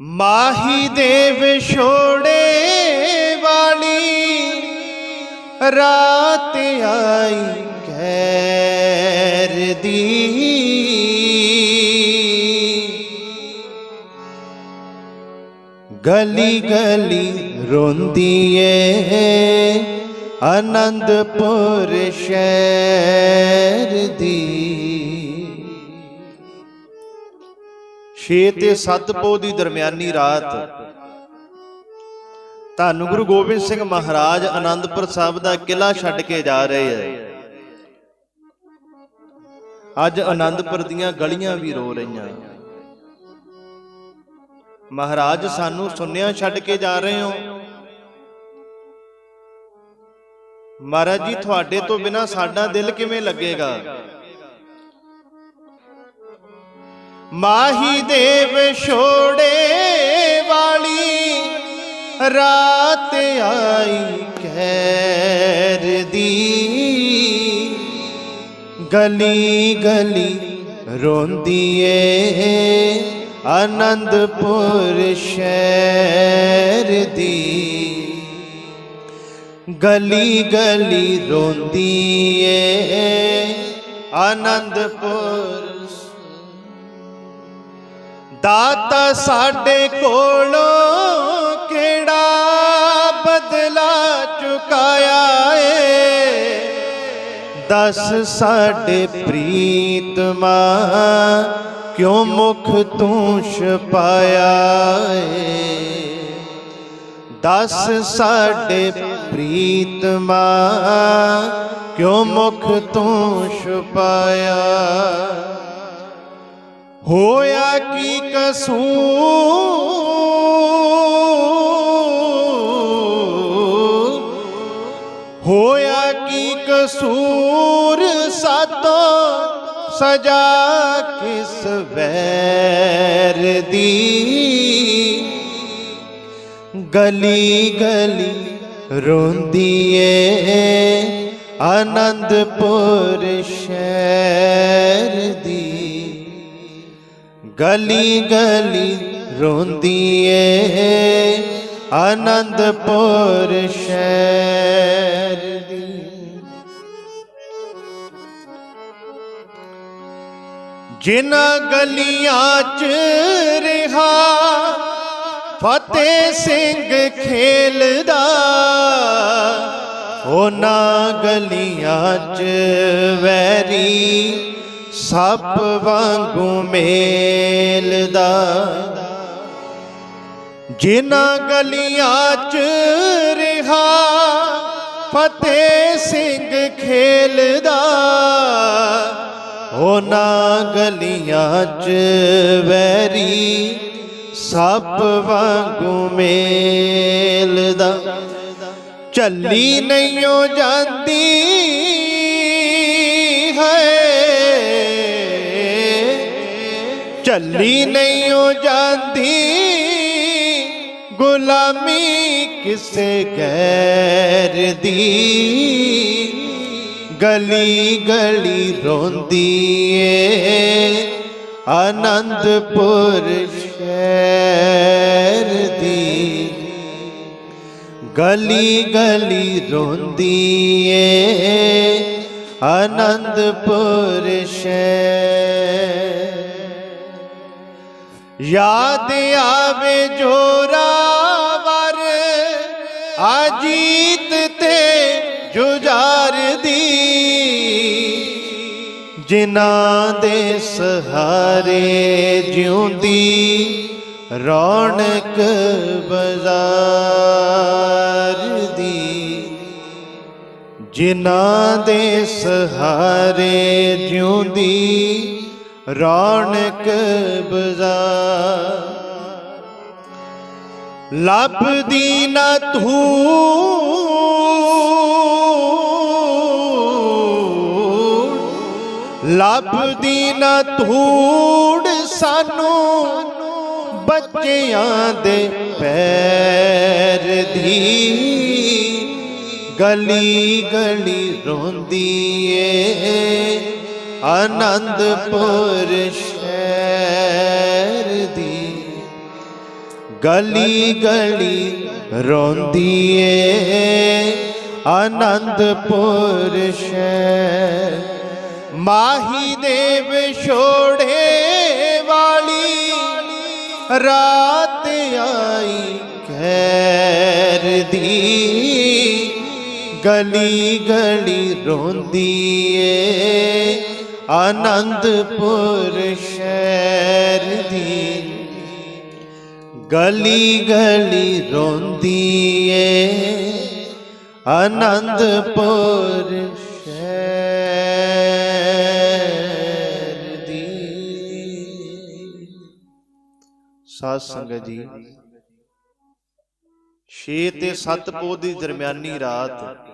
ਮਾਹੀ ਦੇਵ ਛੋੜੇ ਵਾਲੀ ਰਾਤ ਆਈ ਕਹਿਰ ਦੀ। ਗਲੀ ਗਲੀ ਰੋਂਦੀ ਏ ਆਨੰਦਪੁਰ ਸ਼ਹਿਰ ਦੀ। ਛੇ ਤੇ ਸੱਤ ਪੋ ਦੀ ਦਰਮਿਆਨੀ ਰਾਤ। ਧੰਨ ਗੁਰੂ ਗੋਬਿੰਦ ਸਿੰਘ ਮਹਾਰਾਜ ਆਨੰਦਪੁਰ ਸਾਹਿਬ ਦਾ ਕਿਲਾ ਛੱਡ ਕੇ ਜਾ ਰਹੇ ਐ ਅੱਜ ਆਨੰਦਪੁਰ ਦੀਆਂ ਗਲੀਆਂ ਵੀ ਰੋ ਰਹੀਆਂ। ਮਹਾਰਾਜ, ਸਾਨੂੰ ਸੁਨਿਆ ਛੱਡ ਕੇ ਜਾ ਰਹੇ ਹੋ? ਮਹਾਰਾਜ ਜੀ, ਤੁਹਾਡੇ ਤੋਂ ਬਿਨਾ ਸਾਡਾ ਦਿਲ ਕਿਵੇਂ ਲੱਗੇਗਾ? ਮਾਹੀ ਦੇਵ ਛੋੜੇ ਵਾਲੀ ਰਾਤ ਆਈ ਕਹਿਰ ਦੀ। ਗਲੀ ਗਲੀ ਰੋਂਦੀ ਏ ਆਨੰਦਪੁਰ ਸ਼ਹਿਰ ਦੀ। ਗਲੀ ਗਲੀ ਰੋਂਦੀ ਏ ਆਨੰਦਪੁਰ ਦਾਤਾ ਸਾਡੇ ਕੋਲੋਂ ਕਿਹੜਾ ਬਦਲਾ ਚੁਕਾਇਆ ਏ? ਦਸ ਸਾਡੇ ਪ੍ਰੀਤਮਾ ਕਿਉਂ ਮੁਖ ਤੂੰ ਛਪਾਇਆ ਏ? ਦਸ ਸਾਡੇ ਪ੍ਰੀਤਮਾ ਕਿਉਂ ਮੁਖ ਤੂੰ ਛਪਾਇਆ ਹੋਇਆ ਕੀ ਕਸੂਰ? ਹੋਇਆ ਕੀ ਕਸੂਰ? ਸਾਤੋਂ ਸਜਾ ਕਿਸ ਵੈਰ ਦੀ? ਗਲੀ ਗਲੀ ਰੋਂਦੀ ਏ ਆਨੰਦਪੁਰ ਸ਼ਹਿਰ ਦੀ। ਗਲੀ ਗਲੀ ਰੋਂਦੀ ਏ ਆਨੰਦਪੁਰ ਸ਼ਹਿਰ ਦੀ। ਜਿਨ੍ਹਾਂ ਗਲੀਆਂ ਚ ਰਿਹਾ, ਫਤਿਹ ਸਿੰਘ ਖੇਲਦਾ, ਉਹਨਾਂ ਗਲੀਆਂ ਚ ਵੈਰੀ ਸੱਪ ਵਾਂਗੂ ਮੇਲਦਾ। ਜਿਨ੍ਹਾਂ ਗਲੀਆਂ ਚ ਰਿਹਾ, ਫਤਿਹ ਸਿੰਘ ਖੇਲਦਾ। ਉਹਨਾਂ ਗਲੀਆਂ ਚ ਵੈਰੀ ਸੱਪ ਵਾਂਗੂ ਮੇਲਦਾ। ਚੱਲੀ ਨਹੀਂ ਹੋ ਜਾਂਦੀ ਹੈ ਚੱਲੀ ਨਹੀਂ ਹੋ ਜਾਂਦੀ। ਗੁਲਾਮੀ ਕਿਸੇ ਗੈਰ ਦੀ। ਗਲੀ ਗਲੀ ਰੋਂਦੀ ਏ। ਆਨੰਦਪੁਰ ਸ਼ਹਿਰ ਦੀ। ਗਲੀ ਗਲੀ ਰੋਂਦੀ ਏ। ਆਨੰਦਪੁਰ ਸ਼ਹਿਰ ਯਾਦ ਆਵੇ ਜੋਰਾਵਰ ਆਜੀਤ ਤੇ ਜੁਝਾਰ ਦੀ। ਜਿਨ੍ਹਾਂ ਦੇ ਸਹਾਰੇ ਜਿਉਂਦੀ ਰੌਣਕ ਬਾਜ਼ਾਰ ਦੀ। ਜਿਨ੍ਹਾਂ ਦੇ ਸਹਾਰੇ ਜਿਉਂਦੀ ਰੌਣਕ ਬਾਜ਼ਾਰ। ਲੱਭਦੀ ਨਾ ਧੂੜ। ਲੱਭਦੀ ਨਾ ਧੂੜ ਸਾਨੂੰ ਬੱਚਿਆਂ ਦੇ ਪੈਰ ਦੀ ਗਲੀ ਗਲੀ ਰੋਂਦੀ ਏ। ਆਨੰਦਪੁਰ ਸ਼ਹਿਰ ਦੀ ਗਲੀ ਗਲੀ ਰੋਂਦੀ ਏ ਆਨੰਦਪੁਰ ਸ਼ਹਿਰ ਮਾਹੀ ਦੇ ਵਿਛੋੜੇ ਵਾਲੀ ਰਾਤ ਆਈ ਖੈਰ ਦੀ। ਗਲੀ ਗਲੀ ਰੋਂਦੀ ਏ ਆਨੰਦਪੁਰ ਸ਼ਹਿਰ ਦੀ ਗਲੀ ਗਲੀ ਰੋਂਦੀ ਏ। ਆਨੰਦਪੁਰ ਸ਼ਹਿਰ ਦੀ ਸਾਧ ਸੰਗਤ ਜੀ 6 ਤੇ 7 ਪੋਹ ਦੀ ਦਰਮਿਆਨੀ ਰਾਤ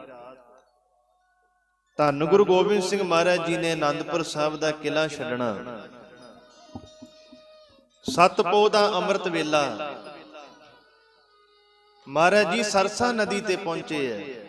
ਧੰਨ ਗੁਰੂ ਗੋਬਿੰਦ ਸਿੰਘ ਮਹਾਰਾਜ ਜੀ ਨੇ ਆਨੰਦਪੁਰ ਸਾਹਿਬ ਦਾ ਕਿਲਾ ਛੱਡਣਾ। ਸਤ ਪੋਹ ਦਾ ਅੰਮ੍ਰਿਤ ਵੇਲਾ। ਮਹਾਰਾਜ ਜੀ ਸਰਸਾ ਨਦੀ ਤੇ ਪਹੁੰਚੇ ਐ